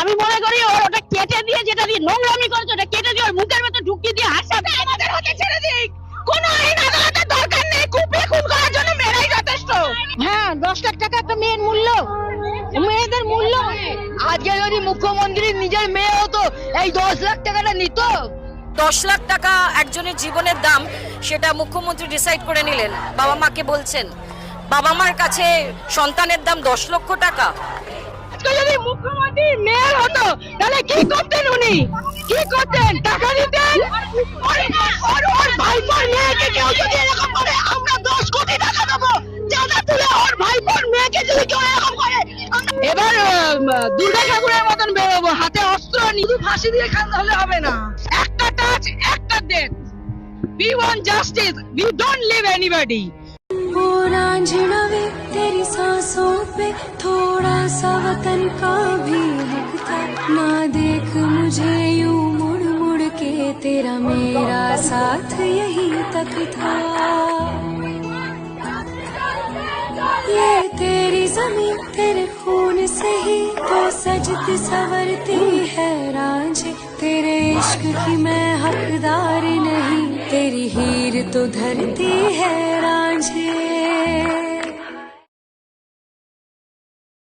আমি মনে করি ওর ওটা কেটে দিয়ে যেটা দিয়ে নোংরামি করেছে ওটা কেটে দিয়ে ওর মুখের ভেতর ঢুকিয়ে দিয়ে হাসাবে আমাদের হাতে ছেড়ে দিক। কোন আইন আদালতের দরকার নেই কুপিয়ে খুন করার জন্য মেয়েরাই যথেষ্ট। হ্যাঁ দশ লাখ টাকা তো মেয়ের মূল্য। মেয়েদের মূল্য। আজকে যদি মুখ্যমন্ত্রী নিজের মেয়ে হতো এই দশ লাখ টাকাটা নিত। দশ লাখ টাকা একজনের জীবনের দাম সেটা মুখ্যমন্ত্রী ডিসাইড করে নিলেন। বাবা মাকে বলছেন বাবা মার কাছে সন্তানের দাম দশ লক্ষ টাকা। আজকে যদি মুখ্যমন্ত্রী মেয়র হতো তাহলে কি করতেন উনি কি করতেন টাকা দিতেন ওর- ওর ওর ভাইপোর মেয়েকে কেউ যদি এরকম করে আমরা দশ কোটি টাকা দেবো চাঁদা তুলে ওর ভাইপোর মেয়েকে যদি কেউ এরকম করে আমরা- এবার উম, দুর্গা ঠাকুরের মতন বেরোবো হাতে অস্ত্র নিয়ে শুধু ফাঁসি দিয়ে খান হলে হবে না একটা টাচ একটা death we want justice we don't leave anybody वो रांझना वे तेरी सांसों पे थोड़ा सा वतन का भी हक था। ना देख मुझे यूँ मुड़ मुड़ के तेरा मेरा साथ यहीं तक था। ये तेरी ज़मीन तेरे खून से ही तो सजती सवरती है रांझे तेरे इश्क की मैं हकदार नहीं, तेरी हीर तो धरती है रांझे